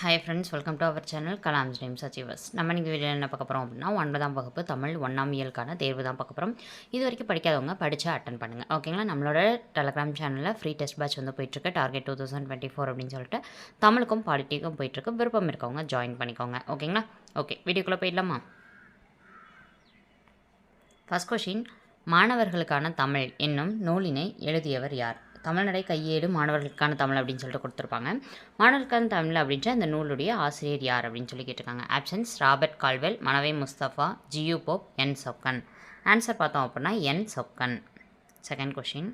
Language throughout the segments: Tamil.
Hi friends welcome to our channel Kalam James achievers நம்ம இன்றைக்கி வீடியோ என்ன பார்க்க போகிறோம் அப்படின்னா ஒன்பதாம் வகுப்பு தமிழ் ஒன்றாம் இயலுக்கான தேர்வு தான் பார்க்க போகிறோம் இது வரைக்கும் படிக்காதவங்க படித்து அட்டன் பண்ணுங்கள் ஓகேங்களா நம்மளோட டெலகிராம் சேனலில் ஃப்ரீ டெஸ்ட் பேட்ச் வந்து போயிட்டுருக்கு. Target two thousand twenty four அப்படின்னு சொல்லிட்டு தமிழுக்கும் பாலிட்டிக்கும் போயிட்டுருக்கு. விருப்பம் இருக்கவங்க ஜாயின் பண்ணிக்கோங்க. ஓகேங்களா ஓகே வீடியோக்குள்ளே போயிடலாமா? ஃபஸ்ட் கொஷின் மாணவர்களுக்கான தமிழ் என்னும் நூலினை எழுதியவர் யார்? தமிழ்நடை கையேடு மாணவர்களுக்கான தமிழ் அப்படின்னு சொல்லிட்டு கொடுத்துருப்பாங்க. மாணவர்களுக்கான தமிழ் அப்படின்ற அந்த நூலுடைய ஆசிரியர் யார் அப்படின்னு சொல்லி கேட்டிருக்காங்க. Options Robert Caldwell Manavai Mustafa G U Pope N Chokkan answer பார்த்தோம் அப்படின்னா என் சொக்கன் செகண்ட் கொஷின்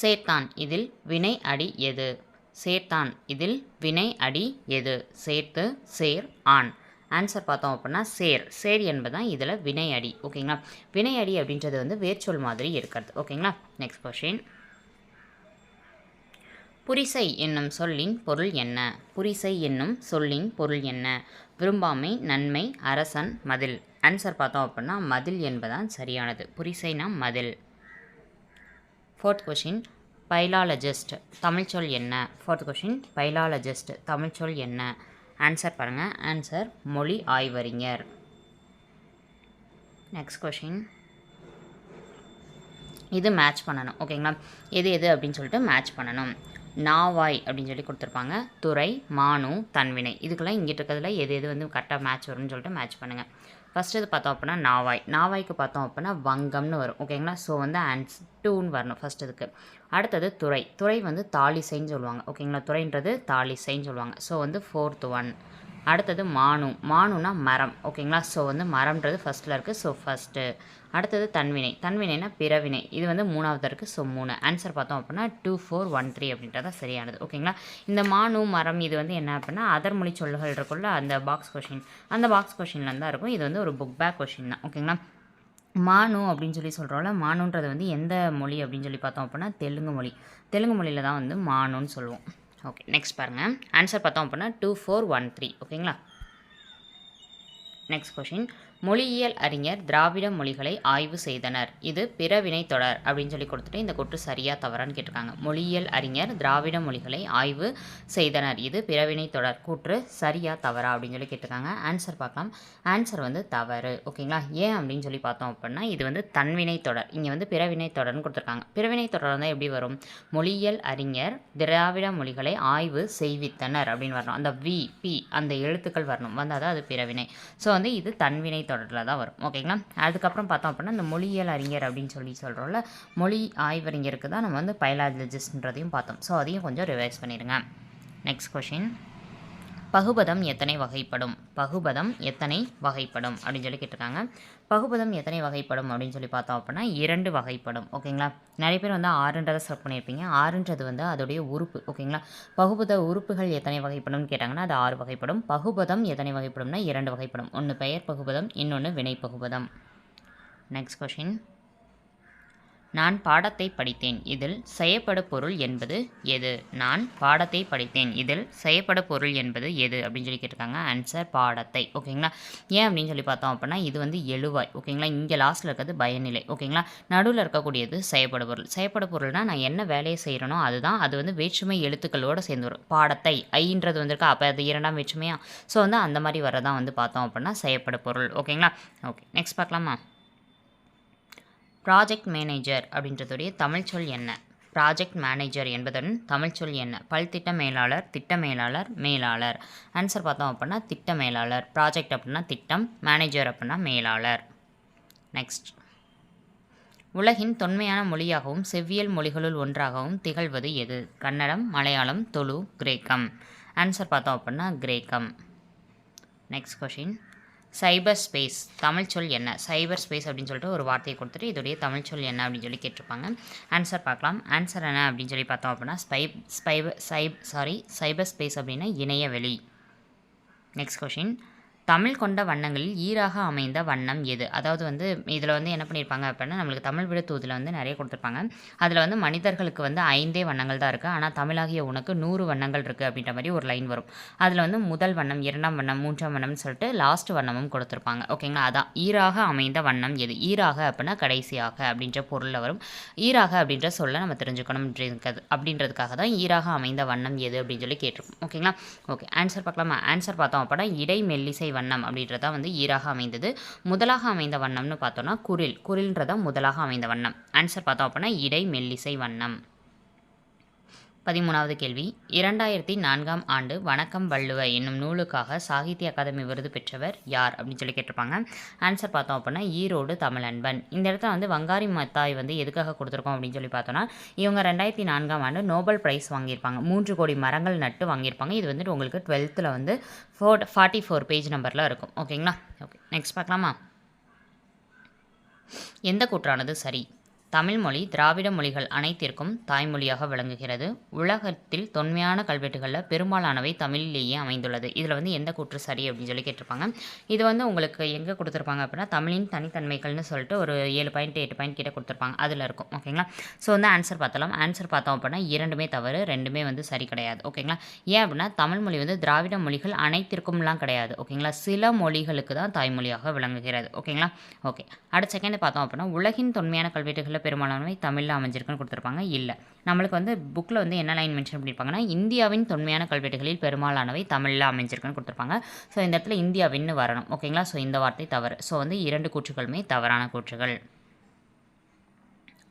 சேர்த்தான் இதில் வினை அடி எது? சேர்த்தான் இதில் வினை அடி எது? சேர்த்து சேர் ஆண். ஆன்சர் பார்த்தோம் அப்படின்னா சேர். சேர் என்பதுதான் இதில் வினை அடி. ஓகேங்களா வினை அடி அப்படின்றது வந்து வேர்ச்சொல் மாதிரி இருக்கிறது. ஓகேங்களா நெக்ஸ்ட் கொஷின் புரிசை என்னும் சொல்லின் பொருள் என்ன? புரிசை என்னும் சொல்லின் பொருள் என்ன? விரும்பாமை நன்மை அரசன் மதில். ஆன்சர் பார்த்தோம் அப்படின்னா மதில் என்பதான் சரியானது. புரிசைனா மதில். ஃபோர்த் கொஷின் பைலாலஜிஸ்ட் தமிழ்ச்சொல் என்ன? ஃபோர்த் கொஷின் பைலாலஜிஸ்ட் தமிழ்ச்சொல் என்ன? ஆன்சர் பாருங்கள் ஆன்சர் மொழி ஆய்வறிஞர். நெக்ஸ்ட் கொஷின் இது மேட்ச் பண்ணணும். ஓகேங்களா எது எது அப்படின்னு சொல்லிட்டு மேட்ச் பண்ணணும். நாவாய் அப்படின்னு சொல்லி கொடுத்துருப்பாங்க. துறை மானு தன்வினை. இதுக்கெல்லாம் இங்கிட்டு இருக்கிறதுல எது எது வந்து கரெக்டாக மேட்ச் வரும்னு சொல்லிட்டு மேட்ச் பண்ணுங்கள் ஃபஸ்ட்டு இது பார்த்தோம் அப்படின்னா நாவாய். நாவாய்க்கு பார்த்தோம் அப்படின்னா வங்கம்னு வரும். ஓகேங்களா ஸோ வந்து ஆன்ஸ் டூன்னு வரணும் ஃபஸ்ட் இதுக்கு. அடுத்தது துறை. துறை வந்து தாலிசைன்னு சொல்லுவாங்க. ஓகேங்களா துறைன்றது தாலிசைன்னு சொல்லுவாங்க. ஸோ வந்து ஃபோர்த் ஒன் அடுத்தது மானு. மானுனா மரம். ஓகேங்களா? ஸோ வந்து மரம்ன்றது ஃபஸ்ட்டில் இருக்குது ஸோ ஃபஸ்ட்டு அடுத்தது தன்வினை. தன்வினைனா பிறவினை. இது வந்து மூணாவது இருக்குது ஸோ மூணு. ஆன்சர் பார்த்தோம் அப்படின்னா டூ ஃபோர் ஒன் த்ரீ அப்படின்றத சரியானது. ஓகேங்களா? இந்த மானு மரம் இது வந்து என்ன அப்படின்னா அதர் மொழி சொல்லுகள் இருக்குல்ல அந்த பாக்ஸ் கொஷின் அந்த பாக்ஸ் கொஷின்ல தான் இருக்கும். இது வந்து ஒரு புக் பேக் கொஷின் தான். ஓகேங்களா? மானு அப்படின்னு சொல்லி சொல்கிறோம்ல மானுன்றது வந்து எந்த மொழி அப்படின்னு சொல்லி பார்த்தோம் அப்படின்னா தெலுங்கு மொழி. தெலுங்கு மொழியில் தான் வந்து மானுன்னு சொல்லுவோம். ஓகே நெக்ஸ்ட் பாருங்கள் ஆன்சர் பார்த்தோம் அப்படின்னா டூ ஃபோர் ஒன் த்ரீ ஓகேங்களா நெக்ஸ்ட் கொஷின் மொழியியல் அறிஞர் திராவிட மொழிகளை ஆய்வு செய்தனர். இது பிறவினை தொடர் அப்படின்னு சொல்லி கொடுத்துட்டு இந்த கொட்டு சரியா தவறான்னு கேட்டிருக்காங்க. மொழியியல் அறிஞர் திராவிட மொழிகளை ஆய்வு செய்தனர். இது பிறவினை தொடர். கூற்று சரியா தவறா அப்படின்னு சொல்லி கேட்டிருக்காங்க. ஆன்சர் பார்க்கலாம். ஆன்சர் வந்து தவறு. ஓகேங்களா? ஏன் அப்படின்னு சொல்லி பார்த்தோம் அப்படின்னா இது வந்து தன்வினை தொடர். இங்கே வந்து பிறவினை தொடர்னு கொடுத்துருக்காங்க. பிறவினை தொடர் வந்து எப்படி வரும்? மொழியியல் அறிஞர் திராவிட மொழிகளை ஆய்வு செய்வித்தனர் அப்படின்னு வரணும். அந்த வி பி அந்த எழுத்துக்கள் வரணும். வந்தால் தான் அது பிறவினை. ஸோ வந்து இது தன்வினை தொடரில் தான் வரும். ஓகேங்களா? அதுக்கப்புறம் பார்த்தோம் அப்படின்னா இந்த மொழியியல் அறிஞர் அப்படின்னு சொல்லி சொல்கிறோம்ல மொழி ஆய்வறிஞருக்கு தான் நம்ம வந்து பைலாலஜிஸ்ட்ன்றதையும் பார்த்தோம். ஸோ அதையும் கொஞ்சம் ரிவைஸ் பண்ணிடுங்க. நெக்ஸ்ட் கொஷின் பகுபதம் எத்தனை வகைப்படும்? பகுபதம் எத்தனை வகைப்படும்? அப்படின்னு சொல்லி கேட்டிருக்காங்க. பகுபதம் எத்தனை வகைப்படும் அப்படின்னு சொல்லி பார்த்தோம் அப்படின்னா இரண்டு வகைப்படும். ஓகேங்களா? நிறைய பேர் வந்து ஆறுன்றதை செலக்ட் பண்ணியிருப்பீங்க. ஆறுன்றது வந்து அதோடைய உறுப்பு. ஓகேங்களா? பகுபத உறுப்புகள் எத்தனை வகைப்படும்னு கேட்டாங்கன்னா அது ஆறு வகைப்படும். பகுபதம் எத்தனை வகைப்படும்னா இரண்டு வகைப்படும். ஒன்று பெயர் பகுபதம் இன்னொன்று வினை பகுபதம். நெக்ஸ்ட் கொஷின் நான் பாடத்தை படித்தேன். இதில் செய்யப்படு பொருள் என்பது எது? நான் பாடத்தை படித்தேன். இதில் செய்யப்படு பொருள் என்பது எது? அப்படின்னு சொல்லி கேட்டிருக்காங்க. ஆன்சர் பாடத்தை. ஓகேங்களா ஏன் அப்படின்னு சொல்லி பார்த்தோம் அப்படின்னா இது வந்து எழுவாய். ஓகேங்களா இங்கே லாஸ்ட்டில் இருக்கிறது பயநிலை ஓகேங்களா நடுவில் இருக்கக்கூடியது செயப்பட பொருள். செய்யப்படு பொருள்னால் நான் என்ன வேலையை செய்கிறனோ அதுதான். அது வந்து வேற்றுமை எழுத்துக்களோடு சேர்ந்து வரும். பாடத்தை. ஐன்றது வந்திருக்கு. அப்போ அது இரண்டாம் வேற்றுமையா? ஸோ வந்து அந்த மாதிரி வரதான் வந்து பார்த்தோம் அப்படின்னா செயப்பட பொருள். ஓகேங்களா ஓகே நெக்ஸ்ட் பார்க்கலாமா? ப்ராஜெக்ட் மேனேஜர் அப்படின்றதுடைய தமிழ்ச்சொல் என்ன? ப்ராஜெக்ட் மேனேஜர் என்பதன் தமிழ்ச்சொல் என்ன? பல்திட்ட மேலாளர் திட்ட மேலாளர் மேலாளர். ஆன்சர் பார்த்தோம் அப்படின்னா திட்ட மேலாளர். ப்ராஜெக்ட் அப்படின்னா திட்டம் மேனேஜர் அப்படின்னா மேலாளர். நெக்ஸ்ட் உலகின் தொன்மையான மொழியாகவும் செவ்வியல் மொழிகளுள் ஒன்றாகவும் திகழ்வது எது? கன்னடம் மலையாளம் தொழு கிரேக்கம். ஆன்சர் பார்த்தோம் அப்படின்னா கிரேக்கம். நெக்ஸ்ட் கொஷின் சைபர் ஸ்பேஸ் தமிழ்ச்சொல் என்ன? சைபர் ஸ்பேஸ் அப்படின்னு சொல்லிட்டு ஒரு வார்த்தையை கொடுத்துட்டு இதோடைய தமிழ்ச்சொல் என்ன அப்படின்னு சொல்லி கேட்டிருப்பாங்க. ஆன்சர் பார்க்கலாம். ஆன்சர் என்ன அப்படின்னு சொல்லி பார்த்தோம் அப்படின்னா ஸ்பை ஸ்பைபர் சைப் சாரி சைபர் ஸ்பேஸ் அப்படின்னா இணையவெளி. நெக்ஸ்ட் கொஷின் தமிழ் கொண்ட வண்ணங்களில் ஈராக அமைந்த வண்ணம் எது? அதாவது வந்து இதில் வந்து என்ன பண்ணியிருப்பாங்க அப்படின்னா நம்மளுக்கு தமிழ் விடுத்தூதில் வந்து நிறைய கொடுத்துருப்பாங்க. அதில் வந்து மனிதர்களுக்கு வந்து ஐந்தே வண்ணங்கள் தான் இருக்குது ஆனால் தமிழாகிய உனக்கு நூறு வண்ணங்கள் இருக்குது அப்படின்ற மாதிரி ஒரு லைன் வரும். அதில் வந்து முதல் வண்ணம் இரண்டாம் வண்ணம் மூன்றாம் வண்ணம்னு சொல்லிட்டு லாஸ்ட் வண்ணமும் கொடுத்துருப்பாங்க. ஓகேங்களா அதான். ஈராக அமைந்த வண்ணம் எது? ஈராக அப்படின்னா கடைசியாக அப்படின்ற பொருளில் வரும். ஈராக அப்படின்ற சொல்ல நம்ம தெரிஞ்சுக்கணும் அப்படின்றது அப்படின்றதுக்காக தான் ஈராக அமைந்த வண்ணம் எது அப்படின்னு சொல்லி கேட்டிருக்கோம். ஓகேங்களா ஓகே ஆன்சர் பார்க்கலாமா? ஆன்சர் பார்த்தோம் அப்படின்னா இடை மெல்லிசை வண்ணம் அப்படின்றது தான் வந்து ஈராக அமைந்தது. முதலாக அமைந்த வண்ணம்னு பார்த்தோம்னா குரில். குரில்ன்றதான் முதலாக அமைந்த வண்ணம். ஆன்சர் பார்த்தோம் அப்படின்னா இடை மெல்லிசை வண்ணம். பதிமூணாவது கேள்வி. இரண்டாயிரத்தி நான்காம் ஆண்டு வணக்கம் வள்ளுவ என்னும் நூலுக்காக சாகித்ய அகாதமி விருது பெற்றவர் யார்? அப்படின்னு சொல்லி கேட்டிருப்பாங்க. ஆன்சர் பார்த்தோம் அப்படின்னா ஈரோடு தமிழன்பன். இந்த இடத்துல வந்து வங்காரி மத்தாய் வந்து எதுக்காக கொடுத்துருக்கோம் அப்படின்னு சொல்லி பார்த்தோன்னா இவங்க ரெண்டாயிரத்தி நான்காம் ஆண்டு நோபல் ப்ரைஸ் வாங்கியிருப்பாங்க. மூன்று கோடி மரங்கள் நட்டு வாங்கியிருப்பாங்க. இது வந்துட்டு உங்களுக்கு டுவெல்த்தில் வந்து ஃபோர் ஃபார்ட்டி ஃபோர் பேஜ் நம்பரில் இருக்கும். ஓகேங்களா ஓகே நெக்ஸ்ட் பார்க்கலாமா? எந்த கூற்றானது சரி? தமிழ்மொழி திராவிட மொழிகள் அனைத்திற்கும் தாய்மொழியாக விளங்குகிறது. உலகத்தில் தொன்மையான கல்வெட்டுகளில் பெரும்பாலானவை தமிழிலேயே அமைந்துள்ளது. இதில் வந்து எந்த கூற்று சரி அப்படின்னு சொல்லி கேட்டிருப்பாங்க. இது வந்து உங்களுக்கு எங்கே கொடுத்துருப்பாங்க அப்படின்னா தமிழின் தனித்தன்மைகள்னு சொல்லிட்டு ஒரு ஏழு பாயிண்ட் எட்டு பாயிண்ட் கிட்ட கொடுத்துருப்பாங்க. அதில் இருக்கும். ஓகேங்களா ஸோ வந்து ஆன்சர் பார்த்தலாம் ஆன்சர் பார்த்தோம் அப்படின்னா இரண்டுமே தவறு ரெண்டுமே வந்து சரி கிடையாது. ஓகேங்களா ஏன் அப்படின்னா தமிழ் மொழி வந்து திராவிட மொழிகள் அனைத்திற்கும்லாம் கிடையாது. ஓகேங்களா சில மொழிகளுக்கு தான் தாய்மொழியாக விளங்குகிறது. ஓகேங்களா ஓகே அடுத்த செகண்ட் பார்த்தோம் அப்படின்னா உலகின் தொன்மையான கல்வெட்டுகளை கல்வெட்டுகளில் பெரும்பாலானவை தமிழில் அமைஞ்சிருக்குன்னு கொடுத்துருப்பாங்க. இல்லை. நம்மளுக்கு வந்து புக்கில் வந்து என்ன லைன் மென்ஷன் பண்ணியிருப்பாங்கன்னா இந்தியாவின் தொன்மையான கல்வெட்டுகளில் பெரும்பாலானவை தமிழில் அமைஞ்சிருக்குன்னு கொடுத்துருப்பாங்க. ஸோ இந்த இடத்துல இந்தியாவின்னு வரணும். ஓகேங்களா ஸோ இந்த வார்த்தை தவறு. ஸோ வந்து இரண்டு கூற்றுகளுமே தவறான கூற்றுகள்.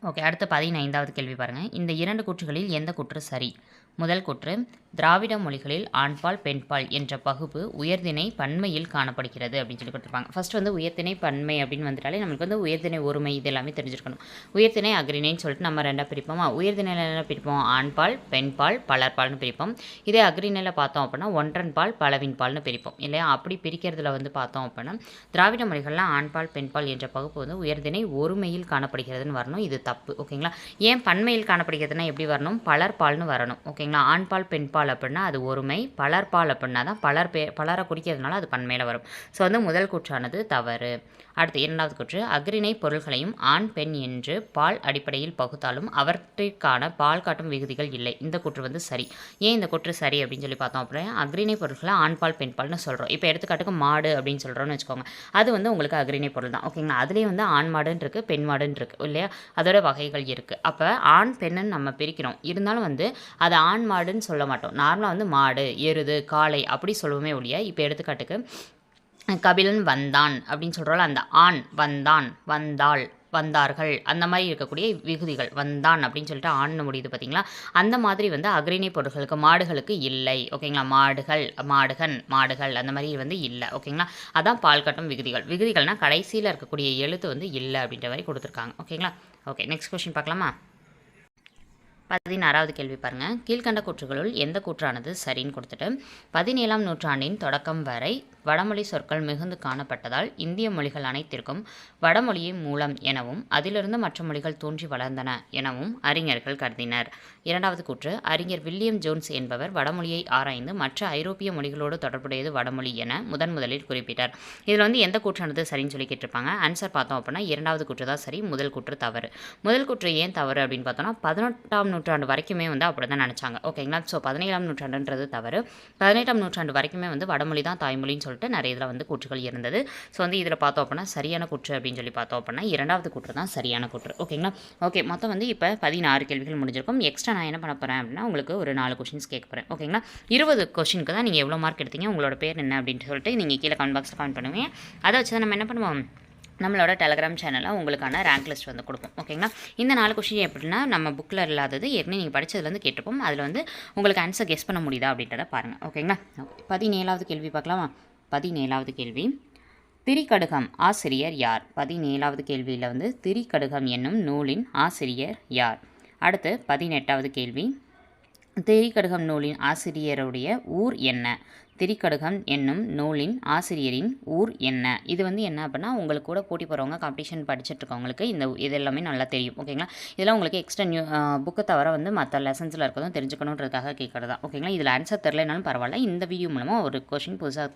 ஓகே அடுத்து பதினைந்தாவது கேள்வி பாருங்கள் இந்த இரண்டு கூற்றுகளில் எந்த கூற்று சரி? முதல் கூற்று திராவிட மொழிகளில் ஆண்பால் பெண்பால் என்ற பகுப்பு உயர்திணை பன்மையில் காணப்படுகிறது அப்படின்னு சொல்லி கொடுத்துருப்பாங்க. ஃபர்ஸ்ட் வந்து உயர்திணை பன்மை அப்படின்னு வந்துட்டாலே நம்மளுக்கு வந்து உயர்திணை ஒருமை இது எல்லாமே தெரிஞ்சிருக்கணும். உயர்திணை அக்ரிணைன்னு சொல்லிட்டு நம்ம ரெண்டாக பிரிப்போமா? உயர்திணையில் என்ன பிரிப்போம்? ஆண்பால் பெண்பால் பலர்பால்னு பிரிப்போம். இதே அக்ரிணையில் பார்த்தோம் அப்படின்னா ஒன்றன் பால் பலவின் பால்னு பிரிப்போம். இல்லையா? அப்படி பிரிக்கிறதுல வந்து பார்த்தோம் அப்படின்னா திராவிட மொழிகளில் ஆண்பால் பெண்பால் என்ற பகுப்பு வந்து உயர்திணை ஒருமையில் காணப்படுகிறதுன்னு வரணும். இது தப்பு. ஓகேங்களா? ஏன் பன்மையில் காணப்படுகிறதுனா எப்படி வரணும்? பலர்பால்னு வரணும். ஓகேங்களா? ஆண்பால் பெண்பால் அப்படின்னா அது ஒருமை பலர்பால் அப்படின்னா தான் பலர் பே பலரை குறிக்கிறதுனால அது பன்மையில் வரும். ஸோ வந்து முதல் கூற்றானது தவறு. அடுத்து இரண்டாவது கூற்று அக்ரிணை பொருள்களையும் ஆண் பெண் என்று பால் அடிப்படையில் பகுத்தாலும் அவற்றிற்கான பால் காட்டும் விகுதிகள் இல்லை. இந்த கூற்று வந்து சரி. ஏன் இந்த கூற்று சரி அப்படின்னு சொல்லி பார்த்தோம் அப்படின்னா அக்ரிணை பொருட்களை ஆண் பால் பெண் பால்னு சொல்கிறோம் இப்போ எடுத்துக்காட்டுக்கு மாடு அப்படின்னு சொல்கிறோம்னு வச்சுக்கோங்க. அது வந்து உங்களுக்கு அக்ரிணை பொருள் தான். ஓகேங்களா? அதுலேயே வந்து ஆண் மாடுன்னு இருக்குது பெண் மாடுன்னு இருக்குது இல்லையா? அதோட வகைகள் இருக்குது அப்போ ஆண் பெண்ணுன்னு நம்ம பிரிக்கிறோம். இருந்தாலும் வந்து அது ஆண் ஆண் மாடுன்னு சொல்ல மாட்டோம். நார்மலாக வந்து மாடு எருது காளை அப்படி சொல்லுவோமே ஒழிய இப்போ எடுத்துக்காட்டுக்கு கபிலன் வந்தான் அப்படின்னு சொல்கிறோம்ல அந்த ஆண் வந்தான் வந்தாள் வந்தார்கள் அந்த மாதிரி இருக்கக்கூடிய விகுதிகள் வந்தான் அப்படின்னு சொல்லிட்டு ஆண்னு முடியுது பார்த்தீங்களா அந்த மாதிரி வந்து அக்ரிணை பொருட்களுக்கு மாடுகளுக்கு இல்லை. ஓகேங்களா? மாடுகள் மாடுகன் மாடுகள் அந்த மாதிரி வந்து இல்லை. ஓகேங்களா? அதான் பால் கட்டும் விகுதிகள். விகுதிகள்னால் கடைசியில் இருக்கக்கூடிய எழுத்து வந்து இல்லை அப்படின்ற மாதிரி கொடுத்துருக்காங்க. ஓகேங்களா? ஓகே நெக்ஸ்ட் கொஷின் பார்க்கலாமா? பதினாறாவது கேள்வி பாருங்கள் கீழ்கண்ட கூற்றுகளுள் எந்த கூற்றானது சரின்னு கொடுத்துட்டு பதினேழாம் நூற்றாண்டின் தொடக்கம் வரை வடமொழி சொற்கள் மிகுந்து காணப்பட்டதால் இந்திய மொழிகள் அனைத்திற்கும் வடமொழியே மூலம் எனவும் அதிலிருந்து மற்ற மொழிகள் தோன்றி வளர்ந்தன எனவும் அறிஞர்கள் கருதினர். இரண்டாவது கூற்று அறிஞர் வில்லியம் ஜோன்ஸ் என்பவர் வடமொழியை ஆராய்ந்து மற்ற ஐரோப்பிய மொழிகளோடு தொடர்புடையது வடமொழி என முதன் முதலில் குறிப்பிட்டார். இதில் வந்து எந்த கூற்றானது சரின்னு சொல்லி கேட்டிருப்பாங்க. ஆன்சர் பார்த்தோம் அப்படின்னா இரண்டாவது கூற்று தான் சரி முதல் கூற்று தவறு. முதல் கூற்று ஏன் தவறு அப்படின்னு பார்த்தோம்னா பதினெட்டாம் நூற்றாண்டு வரைக்குமே வந்து அப்படி தான் நினச்சாங்க. ஓகேங்களா? ஸோ பதினேழாம் நூற்றாண்டுன்றது தவறு. பதினெட்டாம் நூற்றாண்டு வரைக்குமே வந்து வடமொழி தான் தாய்மொழின்னு சொல்லிட்டு நிறைய இதில் வந்து கூற்றுகள் இருந்தது. ஸோ வந்து இதில் பார்த்தோம் அப்படின்னா சரியான கூற்று அப்படின்னு சொல்லி பார்த்தோம் அப்படின்னா இரண்டாவது கூற்று தான் சரியான கூற்று. ஓகேங்களா? ஓகே மொத்தம் வந்து இப்போ பதினாறு கேள்விகள் முடிஞ்சிருக்கும். எக்ஸ்ட்ரா நான் என்ன பண்ண போகிறேன் அப்படின்னா உங்களுக்கு ஒரு நாலு கொஷின்ஸ் கேட்க போகிறேன் ஓகேங்களா? இருபது கொஷினுக்கு தான் நீங்கள் எவ்வளோ மார்க் எடுத்தீங்க? உங்களோட பேர் என்ன அப்படின்னு சொல்லிட்டு நீங்கள் கீழே கமெண்ட் பாக்ஸில் கமெண்ட் பண்ணுவீங்க அதை வச்சு தான் நம்ம என்ன பண்ணுவோம்? நம்மளோட டெலகிராம் சேனலில் உங்களுக்கான ரேங்க் லிஸ்ட் வந்து கொடுப்போம். ஓகேங்களா இந்த நாலு கொஷின் எப்படின்னா நம்ம புக்கில் இல்லாதது ஏற்கனவே நீங்கள் படித்ததுலேருந்து கேட்டிருப்போம். அதில் வந்து உங்களுக்கு ஆன்சர் கெஸ் பண்ண முடியுதா அப்படின்றத பாருங்கள் ஓகேங்களா பதினேழாவது கேள்வி பார்க்கலாமா. பதினேழாவது கேள்வி. திரிகடுகம் ஆசிரியர் யார்? பதினேழாவது கேள்வியில் வந்து திரிகடுகம் என்னும் நூலின் ஆசிரியர் யார்? அடுத்து பதினெட்டாவது கேள்வி. திரிகடுகம் நூலின் ஆசிரியருடைய ஊர் என்ன? திரிக்கடுகம் என்னும் நூலின் ஆசிரியரின் ஊர் என்ன? இது வந்து என்ன அப்படின்னா உங்களுக்கு கூட போட்டி போகிறவங்க காம்படிஷன் படிச்சுட்டு இருக்கவங்களுக்கு இந்த இது எல்லாமே நல்லா தெரியும் ஓகேங்களா இதெல்லாம் உங்களுக்கு எக்ஸ்ட்ரா நியூ புக்கு தவிர வந்து மற்ற லெசன்ஸில் இருக்கிறதும் தெரிஞ்சுக்கணுன்றதுக்காக கேட்குறது தான் ஓகேங்களா இதில் ஆன்சர் தெரிலனாலும் பரவாயில்ல. இந்த வீடியோ மூலமாக ஒரு கொஷின் புதுசாக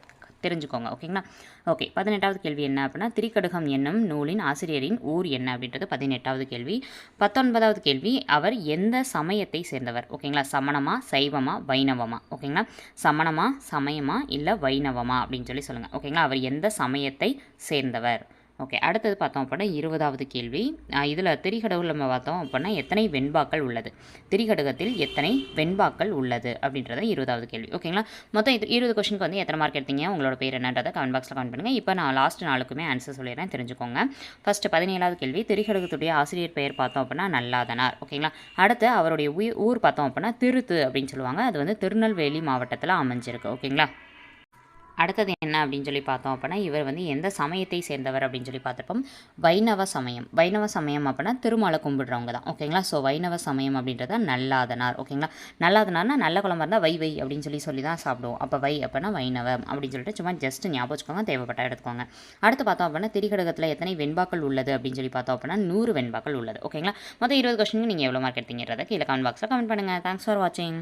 தெரிஞ்சுக்கோங்க ஓகேங்களா? ஓகே பதினெட்டாவது கேள்வி என்ன அப்படின்னா திரிகடுகம் என்னும் நூலின் ஆசிரியரின் ஊர் என்ன அப்படின்றது பதினெட்டாவது கேள்வி. பத்தொன்பதாவது கேள்வி அவர் எந்த சமயத்தை சேர்ந்தவர்? ஓகேங்களா சமணமா சைவமா வைணவமா? ஓகேங்களா சமணமா சமயமா இல்லை வைணவமா அப்படின்னு சொல்லி சொல்லுங்கள் ஓகேங்களா அவர் எந்த சமயத்தை சேர்ந்தவர்? ஓகே அடுத்தது பார்த்தோம் அப்படின்னா இருபதாவது கேள்வி. இதில் திரிகடவுள் நம்ம பார்த்தோம் அப்படின்னா எத்தனை வெண்பாக்கள் உள்ளது? திரிகடகத்தில் எத்தனை வெண்பாக்கள் உள்ளது? அப்படின்றத இருபதாவது கேள்வி. ஓகேங்களா? மொத்தம் இது இருபது கொஸ்டினுக்கு வந்து எத்தனை மார்க் எடுத்தீங்க? உங்களோட பேர் என்னன்றதை கமெண்ட் பாக்ஸில் கமெண்ட் பண்ணுங்கள் இப்போ நான் லாஸ்ட் நாளுக்குமே ஆன்சர் சொல்லிடுறேன். தெரிஞ்சுக்கோங்க. ஃபஸ்ட்டு பதினேழாவது கேள்வி. திரிகடகத்துடைய ஆசிரியர் பெயர் பார்த்தோம் அப்படின்னா நல்லாதனார். ஓகேங்களா? அடுத்து அவருடைய ஊர் பார்த்தோம் அப்படின்னா திருத்து அப்படின்னு சொல்லுவாங்க. அது வந்து திருநெல்வேலி மாவட்டத்தில் அமைஞ்சிருக்கு. ஓகேங்களா? அடுத்தது என்ன அப்படின்னு சொல்லி பார்த்தோம் அப்படின்னா இவர் வந்து எந்த சமயத்தை சேர்ந்தவர் அப்படின்னு சொல்லி பார்த்துருப்போம் வைணவ சமயம். வைணவ சமயம் அப்படின்னா திருமாலை கும்பிடுறவங்க தான். ஓகேங்களா ஸோ வைணவ சமயம் அப்படின்றத நல்லாதனார். ஓகேங்களா நல்லாதனார்னா நல்ல குழம்பு இருந்தால் வை வை அப்படின்னு சொல்லி சொல்லி தான் சாப்பிடுவோம். அப்போ வை அப்படின்னா வைணவம் அப்படின்னு சொல்லிட்டு சும்மா ஜஸ்ட் ஞாபகம் வச்சுக்கோங்க தேவைப்பட்ட எடுத்துக்கோங்க. அடுத்து பார்த்தோம் அப்படின்னா திரிகடகத்தில் எத்தனை வெண்பாக்கள் உள்ளது அப்படின்னு சொல்லி பார்த்தோம் அப்படின்னா நூறு வெண்பாக்கள் உள்ளது. ஓகேங்களா மொத்தம் இருபது கொஸ்டினுக்கு நீங்கள் எவ்வளோ மார்க் எடுத்தீங்கிறத கீழே கமெண்ட் பாக்ஸில் கமெண்ட் பண்ணுங்கள் தேங்க்ஸ் ஃபார் வாட்சிங்